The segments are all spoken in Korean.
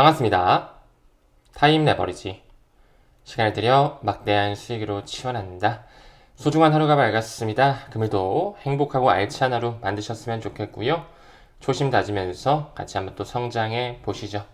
반갑습니다. 타임 레버리지. 시간을 들여 막대한 수익으로 치환한다. 소중한 하루가 밝았습니다. 금일도 행복하고 알찬 하루 만드셨으면 좋겠고요. 초심 다지면서 같이 한번 또 성장해 보시죠.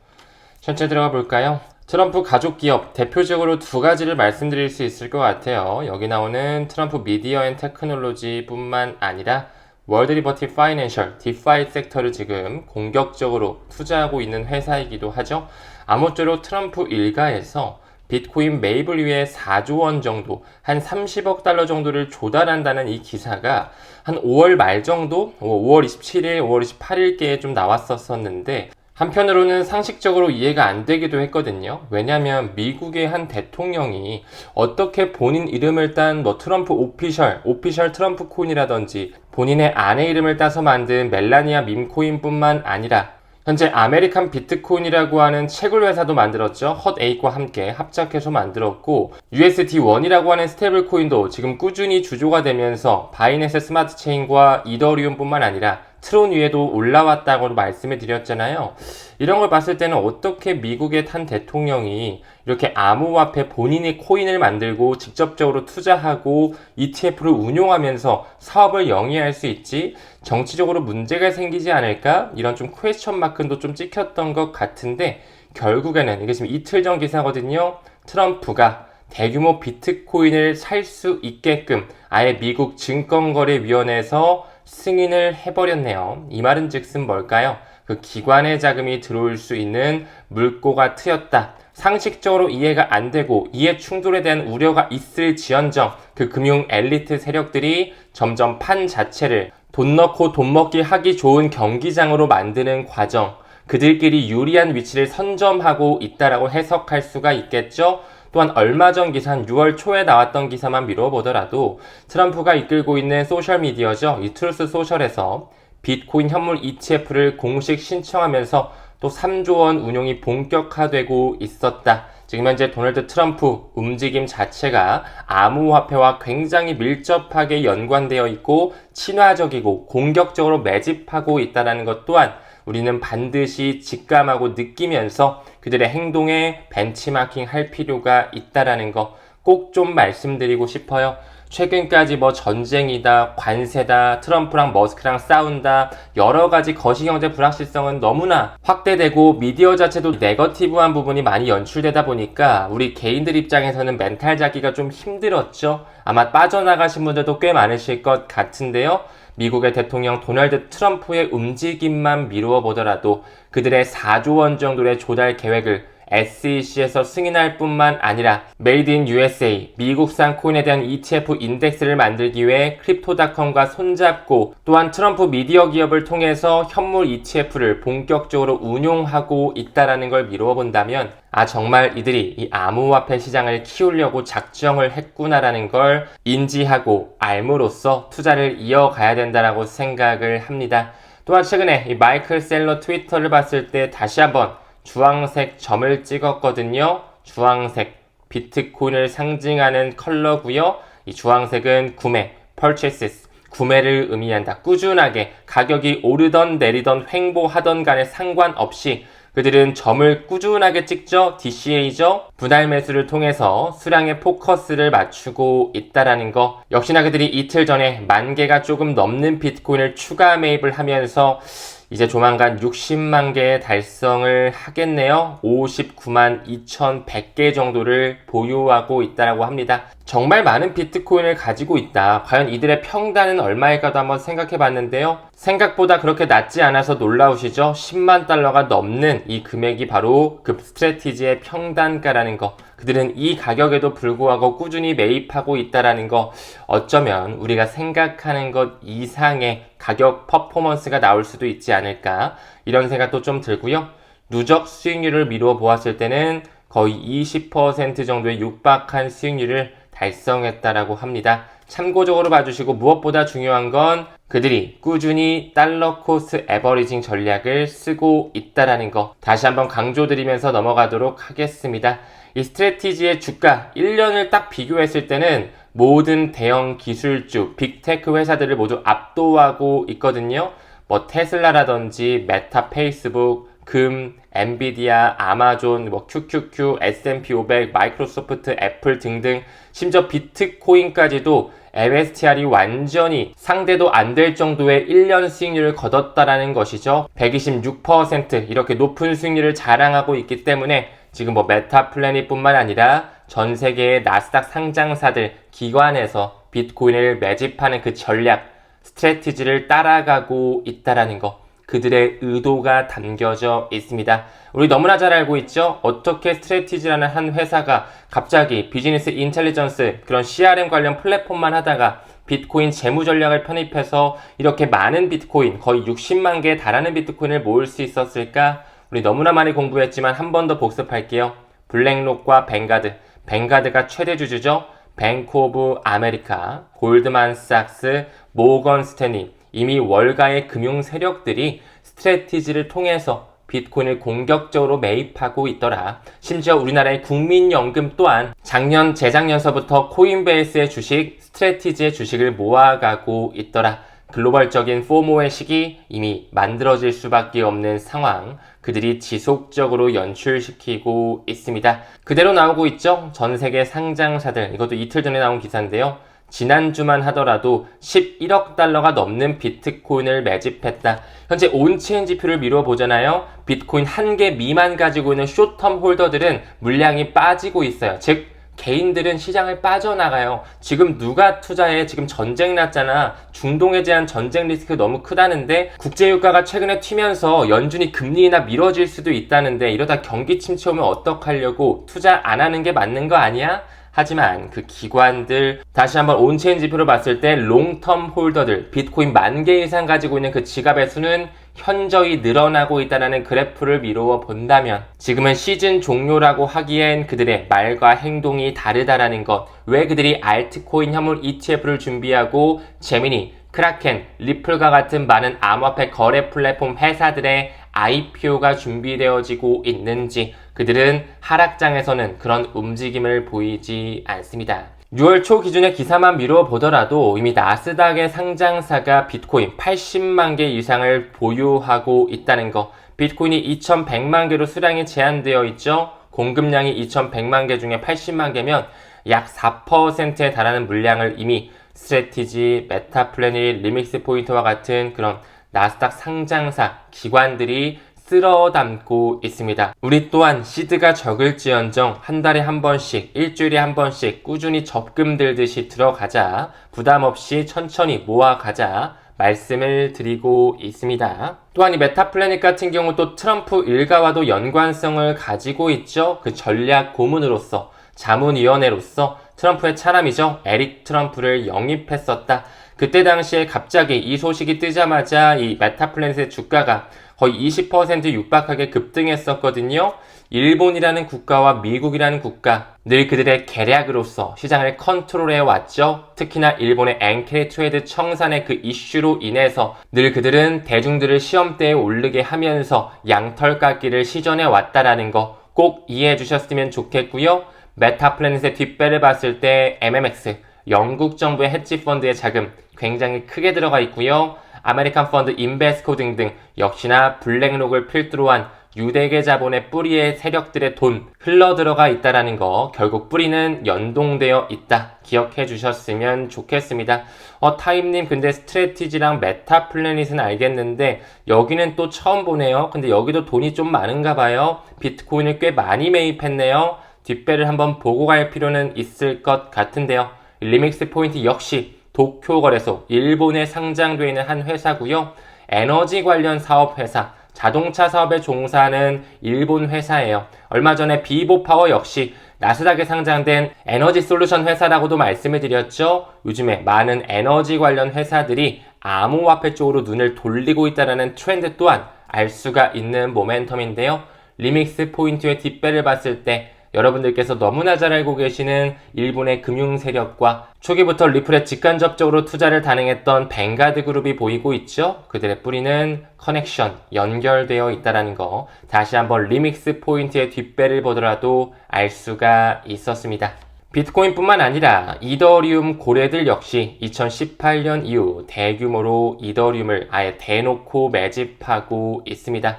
현재 들어가 볼까요? 트럼프 가족 기업 대표적으로 두 가지를 말씀드릴 수 있을 것 같아요. 여기 나오는 트럼프 미디어 앤 테크놀로지뿐만 아니라 월드 리버티 파이낸셜, 디파이 섹터를 지금 공격적으로 투자하고 있는 회사이기도 하죠. 아무쪼록 트럼프 일가에서 비트코인 매입을 위해 4조 원 정도, 한 30억 달러 정도를 조달한다는 이 기사가 한 5월 말 정도, 5월 27일, 5월 28일께 좀 나왔었었는데, 한편으로는 상식적으로 이해가 안 되기도 했거든요. 왜냐하면 미국의 한 대통령이 어떻게 본인 이름을 딴 뭐 트럼프 오피셜, 오피셜 트럼프 코인이라든지 본인의 아내 이름을 따서 만든 멜라니아 밈코인뿐만 아니라 현재 아메리칸 비트코인이라고 하는 채굴 회사도 만들었죠. 헛에잇과 함께 합작해서 만들었고 USD1이라고 하는 스테이블 코인도 지금 꾸준히 주조가 되면서 바이낸스 스마트 체인과 이더리움뿐만 아니라 트론 위에도 올라왔다고 말씀을 드렸잖아요. 이런 걸 봤을 때는 어떻게 미국의 탄 대통령이 이렇게 암호화폐 본인이 코인을 만들고 직접적으로 투자하고 ETF를 운용하면서 사업을 영위할 수 있지? 정치적으로 문제가 생기지 않을까? 이런 좀 퀘스천 마크도 좀 찍혔던 것 같은데 결국에는 이게 지금 이틀 전 기사거든요. 트럼프가 대규모 비트코인을 살 수 있게끔 아예 미국 증권거래위원회에서 승인을 해버렸네요. 이 말은 즉슨 뭘까요? 그 기관의 자금이 들어올 수 있는 물꼬가 트였다. 상식적으로 이해가 안 되고 이해 충돌에 대한 우려가 있을 지연정 그 금융 엘리트 세력들이 점점 판 자체를 돈 넣고 돈 먹기 하기 좋은 경기장으로 만드는 과정 그들끼리 유리한 위치를 선점하고 있다라고 해석할 수가 있겠죠. 또한 얼마 전 기사 한 6월 초에 나왔던 기사만 미뤄보더라도 트럼프가 이끌고 있는 소셜미디어죠. 이 트루스 소셜에서 비트코인 현물 ETF를 공식 신청하면서 또 3조 원 운용이 본격화되고 있었다. 지금 현재 도널드 트럼프 움직임 자체가 암호화폐와 굉장히 밀접하게 연관되어 있고 친화적이고 공격적으로 매집하고 있다는 것 또한 우리는 반드시 직감하고 느끼면서 그들의 행동에 벤치마킹 할 필요가 있다라는 거 꼭 좀 말씀드리고 싶어요. 최근까지 뭐 전쟁이다, 관세다, 트럼프랑 머스크랑 싸운다, 여러 가지 거시경제 불확실성은 너무나 확대되고 미디어 자체도 네거티브한 부분이 많이 연출되다 보니까 우리 개인들 입장에서는 멘탈 잡기가 좀 힘들었죠. 아마 빠져나가신 분들도 꽤 많으실 것 같은데요. 미국의 대통령 도널드 트럼프의 움직임만 미루어 보더라도 그들의 4조 원 정도의 조달 계획을 SEC에서 승인할 뿐만 아니라 메이드 인 USA 미국산 코인에 대한 ETF 인덱스를 만들기 위해 크립토닷컴과 손잡고 또한 트럼프 미디어 기업을 통해서 현물 ETF를 본격적으로 운용하고 있다라는 걸 미루어 본다면 아 정말 이들이 이 암호화폐 시장을 키우려고 작정을 했구나라는 걸 인지하고 알므로써 투자를 이어가야 된다라고 생각을 합니다. 또한 최근에 이 마이클 셀러 트위터를 봤을 때 다시 한번 주황색 점을 찍었거든요. 주황색 비트코인을 상징하는 컬러고요. 이 주황색은 구매, purchases 구매를 의미한다. 꾸준하게 가격이 오르던 내리던 횡보하던 간에 상관없이 그들은 점을 꾸준하게 찍죠. DCA죠. 분할 매수를 통해서 수량의 포커스를 맞추고 있다라는 거. 역시나 그들이 이틀 전에 만 개가 조금 넘는 비트코인을 추가 매입을 하면서 이제 조만간 60만 개의 달성을 하겠네요. 59만 2,100개 정도를 보유하고 있다라고 합니다. 정말 많은 비트코인을 가지고 있다. 과연 이들의 평단은 얼마일까도 한번 생각해 봤는데요. 생각보다 그렇게 낮지 않아서 놀라우시죠? 10만 달러가 넘는 이 금액이 바로 급 스트레티지의 평단가라는 거. 그들은 이 가격에도 불구하고 꾸준히 매입하고 있다라는 거 어쩌면 우리가 생각하는 것 이상의 가격 퍼포먼스가 나올 수도 있지 않을까 이런 생각도 좀 들고요. 누적 수익률을 미루어 보았을 때는 거의 20% 정도의 육박한 수익률을 달성했다라고 합니다. 참고적으로 봐주시고 무엇보다 중요한 건 그들이 꾸준히 달러 코스트 에버리징 전략을 쓰고 있다라는 거 다시 한번 강조드리면서 넘어가도록 하겠습니다. 이 스트레티지의 주가 1년을 딱 비교했을 때는 모든 대형 기술주, 빅테크 회사들을 모두 압도하고 있거든요. 뭐 테슬라라든지 메타 페이스북, 금, 엔비디아, 아마존, 뭐 QQQ, S&P 500, 마이크로소프트, 애플 등등 심지어 비트코인까지도 MSTR이 완전히 상대도 안 될 정도의 1년 수익률을 거뒀다라는 것이죠. 126% 이렇게 높은 수익률을 자랑하고 있기 때문에 지금 뭐 메타 플래닛뿐만 아니라 전 세계의 나스닥 상장사들 기관에서 비트코인을 매집하는 그 전략 스트레티지를 따라가고 있다라는 거 그들의 의도가 담겨져 있습니다. 우리 너무나 잘 알고 있죠? 어떻게 스트레티지라는 한 회사가 갑자기 비즈니스 인텔리전스 그런 CRM 관련 플랫폼만 하다가 비트코인 재무 전략을 편입해서 이렇게 많은 비트코인 거의 60만 개에 달하는 비트코인을 모을 수 있었을까? 우리 너무나 많이 공부했지만 한 번 더 복습할게요. 블랙록과 뱅가드. 뱅가드가 최대 주주죠. 뱅크 오브 아메리카, 골드만삭스, 모건 스탠리 이미 월가의 금융 세력들이 스트레티지를 통해서 비트코인을 공격적으로 매입하고 있더라. 심지어 우리나라의 국민연금 또한 작년, 재작년서부터 코인베이스의 주식, 스트레티지의 주식을 모아가고 있더라. 글로벌적인 포모의 시기 이미 만들어질 수밖에 없는 상황. 그들이 지속적으로 연출시키고 있습니다. 그대로 나오고 있죠? 전 세계 상장사들. 이것도 이틀 전에 나온 기사인데요. 지난주만 하더라도 11억 달러가 넘는 비트코인을 매집했다. 현재 온체인 지표를 미루어 보잖아요. 비트코인 한 개 미만 가지고 있는 쇼텀 홀더들은 물량이 빠지고 있어요. 즉, 개인들은 시장을 빠져나가요. 지금 누가 투자해? 지금 전쟁 났잖아. 중동에 대한 전쟁 리스크 너무 크다는데 국제유가가 최근에 튀면서 연준이 금리나 미뤄질 수도 있다는데 이러다 경기 침체 오면 어떡하려고 투자 안 하는 게 맞는 거 아니야? 하지만 그 기관들 다시 한번 온체인 지표를 봤을 때 롱텀 홀더들 비트코인 만 개 이상 가지고 있는 그 지갑의 수는 현저히 늘어나고 있다는 그래프를 미루어 본다면 지금은 시즌 종료라고 하기엔 그들의 말과 행동이 다르다라는 것. 왜 그들이 알트코인 현물 ETF를 준비하고 제미니, 크라켄, 리플과 같은 많은 암호화폐 거래 플랫폼 회사들의 IPO가 준비되어지고 있는지 그들은 하락장에서는 그런 움직임을 보이지 않습니다. 6월 초 기준의 기사만 미루어 보더라도 이미 나스닥의 상장사가 비트코인 80만 개 이상을 보유하고 있다는 거. 비트코인이 2100만 개로 수량이 제한되어 있죠. 공급량이 2100만 개 중에 80만 개면 약 4%에 달하는 물량을 이미 스트레티지, 메타플래닛, 리믹스 포인트와 같은 그런 나스닥 상장사 기관들이 쓸어 담고 있습니다. 우리 또한 시드가 적을지언정 한 달에 한 번씩, 일주일에 한 번씩 꾸준히 적금 들듯이 들어가자. 부담 없이 천천히 모아가자. 말씀을 드리고 있습니다. 또한 이 메타플래닛 같은 경우 또 트럼프 일가와도 연관성을 가지고 있죠. 그 전략 고문으로서, 자문위원회로서 트럼프의 차람이죠. 에릭 트럼프를 영입했었다. 그때 당시에 갑자기 이 소식이 뜨자마자 이 메타플래닛의 주가가 거의 20% 육박하게 급등했었거든요. 일본이라는 국가와 미국이라는 국가 늘 그들의 계략으로서 시장을 컨트롤해 왔죠. 특히나 일본의 엔케리 트레이드 청산의 그 이슈로 인해서 늘 그들은 대중들을 시험대에 오르게 하면서 양털 깎기를 시전해 왔다라는 거 꼭 이해해 주셨으면 좋겠고요. 메타플래닛의 뒷배를 봤을 때 MMX 영국 정부의 헤지 펀드의 자금 굉장히 크게 들어가 있고요. 아메리칸 펀드 인베스코 등등 역시나 블랙록을 필두로 한 유대계 자본의 뿌리의 세력들의 돈 흘러 들어가 있다라는 거 결국 뿌리는 연동되어 있다 기억해 주셨으면 좋겠습니다. 어 타임님 근데 스트레티지랑 메타 플래닛은 알겠는데 여기는 또 처음 보네요. 근데 여기도 돈이 좀 많은가 봐요. 비트코인을 꽤 많이 매입했네요. 뒷배를 한번 보고 갈 필요는 있을 것 같은데요. 리믹스 포인트 역시 도쿄 거래소 일본에 상장되어 있는 한 회사고요. 에너지 관련 사업 회사, 자동차 사업에 종사하는 일본 회사예요. 얼마 전에 비보파워 역시 나스닥에 상장된 에너지 솔루션 회사라고도 말씀을 드렸죠. 요즘에 많은 에너지 관련 회사들이 암호화폐 쪽으로 눈을 돌리고 있다는 트렌드 또한 알 수가 있는 모멘텀인데요. 리믹스 포인트의 뒷배를 봤을 때 여러분들께서 너무나 잘 알고 계시는 일본의 금융 세력과 초기부터 리플에 직간접적으로 투자를 단행했던 뱅가드 그룹이 보이고 있죠. 그들의 뿌리는 커넥션, 연결되어 있다는 거 다시 한번 리믹스 포인트의 뒷배를 보더라도 알 수가 있었습니다. 비트코인뿐만 아니라 이더리움 고래들 역시 2018년 이후 대규모로 이더리움을 아예 대놓고 매집하고 있습니다.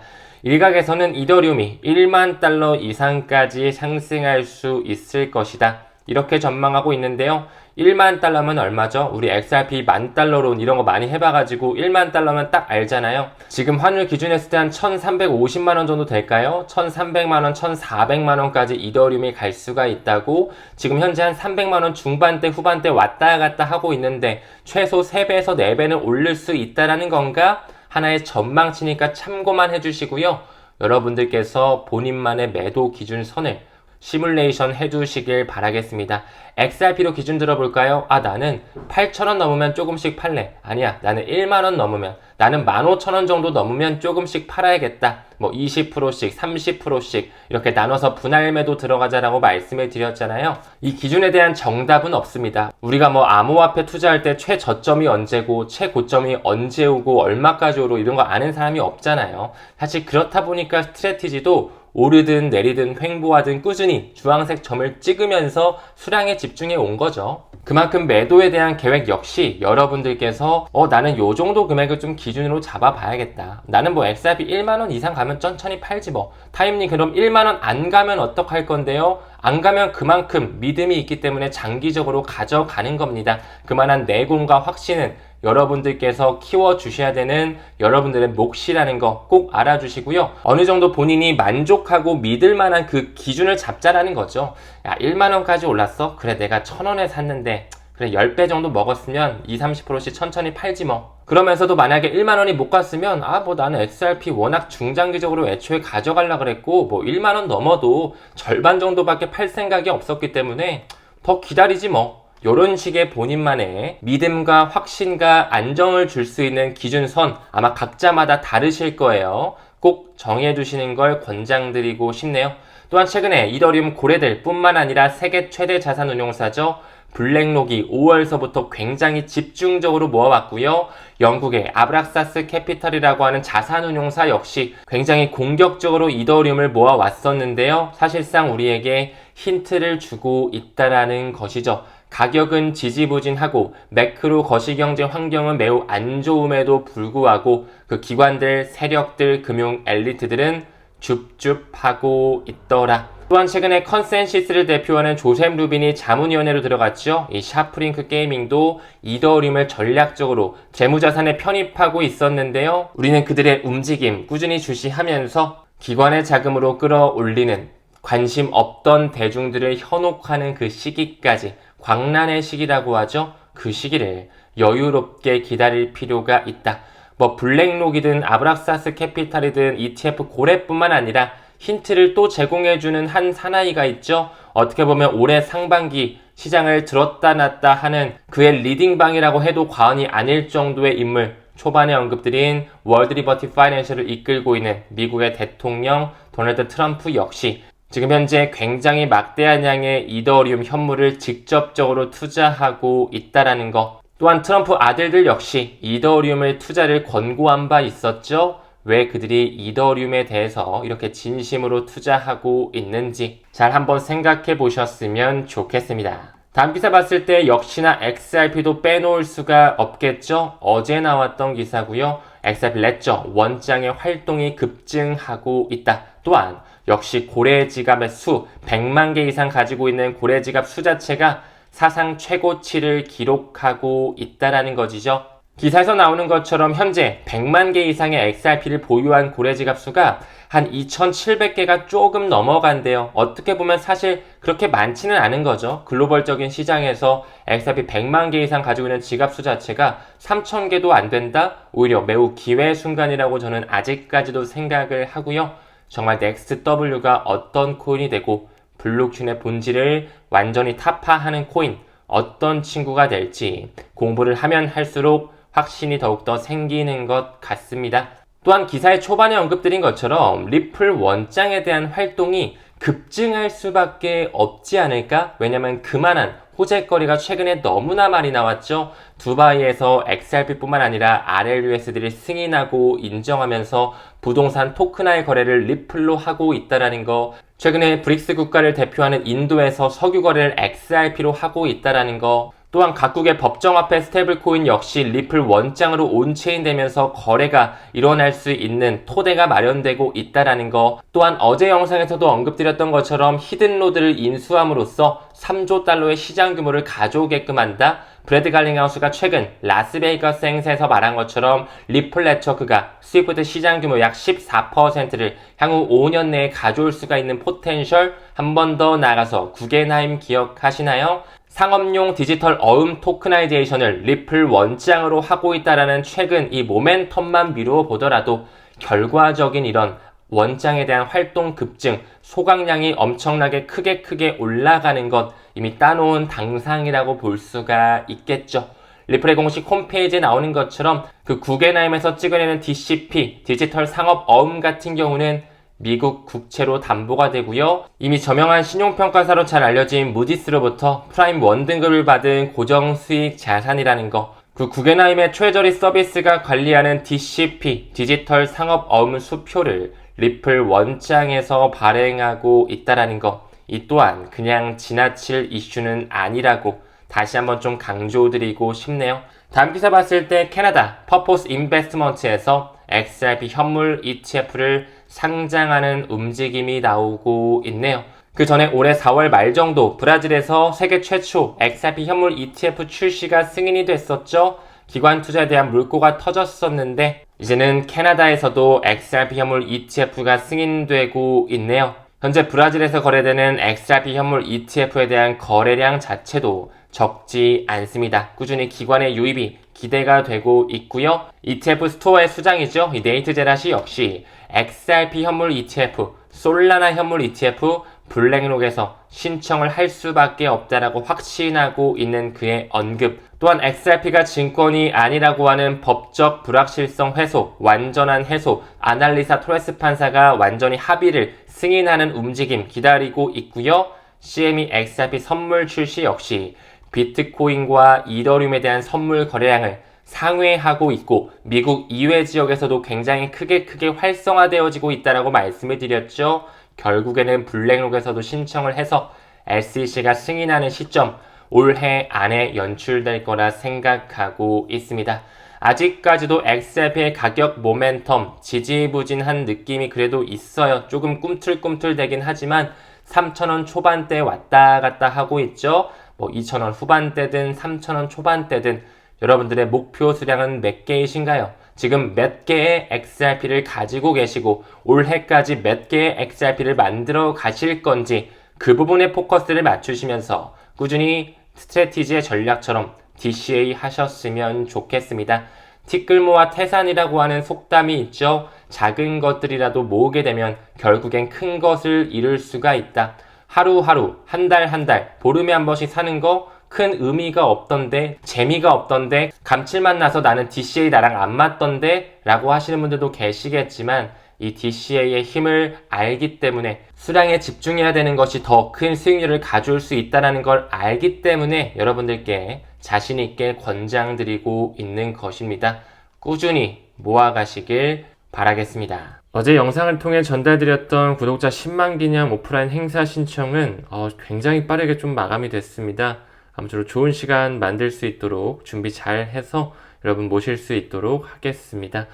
일각에서는 이더리움이 1만 달러 이상까지 상승할 수 있을 것이다. 이렇게 전망하고 있는데요. 1만 달러면 얼마죠? 우리 XRP 만 달러론 이런 거 많이 해봐가지고 1만 달러면 딱 알잖아요. 지금 환율 기준했을 때 한 1,350만 원 정도 될까요? 1,300만 원, 1,400만 원까지 이더리움이 갈 수가 있다고 지금 현재 한 300만 원 중반대, 후반대 왔다 갔다 하고 있는데 최소 3배에서 4배는 오를 수 있다라는 건가? 하나의 전망치니까 참고만 해주시고요. 여러분들께서 본인만의 매도 기준 선을 시뮬레이션 해두시길 바라겠습니다. XRP로 기준 들어볼까요? 아, 나는 8,000원 넘으면 조금씩 팔래. 아니야, 나는 1만원 넘으면, 나는 15,000원 정도 넘으면 조금씩 팔아야겠다. 뭐 20%씩, 30%씩 이렇게 나눠서 분할 매도 들어가자라고 말씀을 드렸잖아요. 이 기준에 대한 정답은 없습니다. 우리가 뭐 암호화폐 투자할 때 최저점이 언제고, 최고점이 언제 오고, 얼마까지 오고 이런 거 아는 사람이 없잖아요. 사실 그렇다 보니까 스트레티지도 오르든 내리든 횡보하든 꾸준히 주황색 점을 찍으면서 수량에 집중해 온 거죠. 그만큼 매도에 대한 계획 역시 여러분들께서 어 나는 요 정도 금액을 좀 기준으로 잡아 봐야겠다. 나는 뭐 XRP 1만 원 이상 가면 천천히 팔지 뭐. 타임님 그럼 1만 원 안 가면 어떡할 건데요? 안 가면 그만큼 믿음이 있기 때문에 장기적으로 가져가는 겁니다. 그만한 내공과 확신은 여러분들께서 키워 주셔야 되는 여러분들의 몫이라는 거 꼭 알아주시고요. 어느 정도 본인이 만족하고 믿을 만한 그 기준을 잡자라는 거죠. 야, 1만원까지 올랐어? 그래, 내가 1000원에 샀는데, 그래, 10배 정도 먹었으면 20, 30%씩 천천히 팔지 뭐. 그러면서도 만약에 1만원이 못 갔으면, 아, 뭐 나는 XRP 워낙 중장기적으로 애초에 가져가려 그랬고, 뭐 1만원 넘어도 절반 정도밖에 팔 생각이 없었기 때문에 더 기다리지 뭐. 이런 식의 본인만의 믿음과 확신과 안정을 줄 수 있는 기준선 아마 각자마다 다르실 거예요. 꼭 정해두시는 걸 권장드리고 싶네요. 또한 최근에 이더리움 고래들 뿐만 아니라 세계 최대 자산 운용사죠. 블랙록이 5월서부터 굉장히 집중적으로 모아왔고요. 영국의 아브락사스 캐피털이라고 하는 자산운용사 역시 굉장히 공격적으로 이더리움을 모아왔었는데요. 사실상 우리에게 힌트를 주고 있다라는 것이죠. 가격은 지지부진하고 매크로 거시경제 환경은 매우 안 좋음에도 불구하고 그 기관들, 세력들, 금융 엘리트들은 줍줍하고 있더라. 또한 최근에 컨센시스를 대표하는 조셉 루빈이 자문위원회로 들어갔죠. 이 샤프링크 게이밍도 이더리움을 전략적으로 재무자산에 편입하고 있었는데요. 우리는 그들의 움직임 꾸준히 주시하면서 기관의 자금으로 끌어올리는 관심 없던 대중들을 현혹하는 그 시기까지 광란의 시기라고 하죠. 그 시기를 여유롭게 기다릴 필요가 있다. 뭐 블랙록이든 아브락사스 캐피탈이든 ETF 고래뿐만 아니라 힌트를 또 제공해주는 한 사나이가 있죠. 어떻게 보면 올해 상반기 시장을 들었다 놨다 하는 그의 리딩방이라고 해도 과언이 아닐 정도의 인물. 초반에 언급드린 월드 리버티 파이낸셜을 이끌고 있는 미국의 대통령 도널드 트럼프 역시 지금 현재 굉장히 막대한 양의 이더리움 현물을 직접적으로 투자하고 있다라는 거. 또한 트럼프 아들들 역시 이더리움을 투자를 권고한 바 있었죠. 왜 그들이 이더리움에 대해서 이렇게 진심으로 투자하고 있는지 잘 한번 생각해 보셨으면 좋겠습니다. 다음 기사 봤을 때 역시나 XRP도 빼놓을 수가 없겠죠. 어제 나왔던 기사고요. XRP 레저 원장의 활동이 급증하고 있다. 또한 역시 고래 지갑의 수 100만 개 이상 가지고 있는 고래 지갑 수 자체가 사상 최고치를 기록하고 있다라는 것이죠. 기사에서 나오는 것처럼 현재 100만 개 이상의 XRP를 보유한 고래 지갑 수가 한 2,700개가 조금 넘어간대요. 어떻게 보면 사실 그렇게 많지는 않은 거죠. 글로벌적인 시장에서 XRP 100만 개 이상 가지고 있는 지갑 수 자체가 3,000개도 안 된다? 오히려 매우 기회의 순간이라고 저는 아직까지도 생각을 하고요. 정말 넥스트W가 어떤 코인이 되고 블록체인의 본질을 완전히 타파하는 코인 어떤 친구가 될지 공부를 하면 할수록 확신이 더욱더 생기는 것 같습니다. 또한 기사의 초반에 언급드린 것처럼 리플 원장에 대한 활동이 급증할 수밖에 없지 않을까? 왜냐면 그만한 호재거리가 최근에 너무나 많이 나왔죠. 두바이에서 XRP뿐만 아니라 RLUS들이 승인하고 인정하면서 부동산 토큰화의 거래를 리플로 하고 있다라는 거. 최근에 브릭스 국가를 대표하는 인도에서 석유 거래를 XRP로 하고 있다라는 거. 또한 각국의 법정 화폐 스테이블코인 역시 리플 원장으로 온체인되면서 거래가 일어날 수 있는 토대가 마련되고 있다라는 거. 또한 어제 영상에서도 언급드렸던 것처럼 히든로드를 인수함으로써 3조 달러의 시장 규모를 가져오게끔 한다. 브래드 갈링하우스가 최근 라스베이거스 행사에서 말한 것처럼 리플 네트워크가 스위프트 시장 규모 약 14%를 향후 5년 내에 가져올 수가 있는 포텐셜 한 번 더 나가서 구겐하임 기억하시나요? 상업용 디지털 어음 토크나이제이션을 리플 원장으로 하고 있다라는 최근 이 모멘텀만 미루어 보더라도 결과적인 이런 원장에 대한 활동 급증, 소각량이 엄청나게 크게 크게 올라가는 것 이미 따놓은 당상이라고 볼 수가 있겠죠. 리플의 공식 홈페이지에 나오는 것처럼 그 구겐하임에서 찍어내는 DCP, 디지털 상업 어음 같은 경우는 미국 국채로 담보가 되고요. 이미 저명한 신용평가사로 잘 알려진 무디스로부터 프라임 원등급을 받은 고정 수익 자산이라는 거. 그 구겐하임의 트레저리 서비스가 관리하는 DCP, 디지털 상업 어음 수표를 리플 원장에서 발행하고 있다라는 거. 이 또한 그냥 지나칠 이슈는 아니라고 다시 한번 좀 강조드리고 싶네요. 다음 기사 봤을 때 캐나다 퍼포스 인베스트먼트에서 XRP 현물 ETF를 상장하는 움직임이 나오고 있네요. 그 전에 올해 4월 말 정도 브라질에서 세계 최초 XRP 현물 ETF 출시가 승인이 됐었죠. 기관 투자에 대한 물꼬가 터졌었는데 이제는 캐나다에서도 XRP 현물 ETF가 승인되고 있네요. 현재 브라질에서 거래되는 XRP 현물 ETF에 대한 거래량 자체도 적지 않습니다. 꾸준히 기관의 유입이 기대가 되고 있고요. ETF 스토어의 수장이죠. 이 네이트 제라시 역시 XRP 현물 ETF, 솔라나 현물 ETF, 블랙록에서 신청을 할 수밖에 없다라고 확신하고 있는 그의 언급. 또한 XRP가 증권이 아니라고 하는 법적 불확실성 해소, 완전한 해소, 아날리사 토레스 판사가 완전히 합의를 승인하는 움직임 기다리고 있고요. CME XRP 선물 출시 역시 비트코인과 이더리움에 대한 선물 거래량을 상회하고 있고 미국 이외 지역에서도 굉장히 크게 크게 활성화되어지고 있다라고 말씀을 드렸죠. 결국에는 블랙록에서도 신청을 해서 SEC가 승인하는 시점 올해 안에 연출될 거라 생각하고 있습니다. 아직까지도 XRP의 가격 모멘텀 지지부진한 느낌이 그래도 있어요. 조금 꿈틀꿈틀 되긴 하지만 3,000원 초반대 왔다 갔다 하고 있죠. 뭐 2,000원 후반대든 3,000원 초반대든 여러분들의 목표 수량은 몇 개이신가요? 지금 몇 개의 XRP를 가지고 계시고 올해까지 몇 개의 XRP를 만들어 가실 건지 그 부분에 포커스를 맞추시면서 꾸준히 스트레티지의 전략처럼 DCA 하셨으면 좋겠습니다. 티끌 모아 태산이라고 하는 속담이 있죠. 작은 것들이라도 모으게 되면 결국엔 큰 것을 이룰 수가 있다. 하루하루, 한 달 한 달, 보름에 한 번씩 사는 거 큰 의미가 없던데, 재미가 없던데, 감칠맛 나서 나는 DCA 나랑 안 맞던데, 라고 하시는 분들도 계시겠지만, 이 DCA의 힘을 알기 때문에 수량에 집중해야 되는 것이 더 큰 수익률을 가져올 수 있다는 걸 알기 때문에 여러분들께 자신있게 권장드리고 있는 것입니다. 꾸준히 모아가시길 바라겠습니다. 어제 영상을 통해 전달드렸던 구독자 10만 기념 오프라인 행사 신청은 어, 굉장히 빠르게 좀 마감이 됐습니다. 아무쪼록 좋은 시간 만들 수 있도록 준비 잘 해서 여러분 모실 수 있도록 하겠습니다.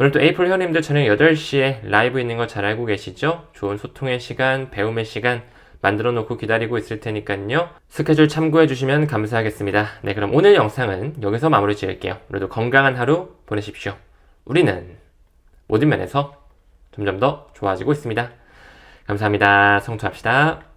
오늘 또 에이플 현님들 저녁 8시에 라이브 있는 거 잘 알고 계시죠? 좋은 소통의 시간, 배움의 시간 만들어 놓고 기다리고 있을 테니까요. 스케줄 참고해 주시면 감사하겠습니다. 네, 그럼 오늘 영상은 여기서 마무리 지을게요. 오늘도 건강한 하루 보내십시오. 우리는 모든 면에서 점점 더 좋아지고 있습니다. 감사합니다. 성투합시다.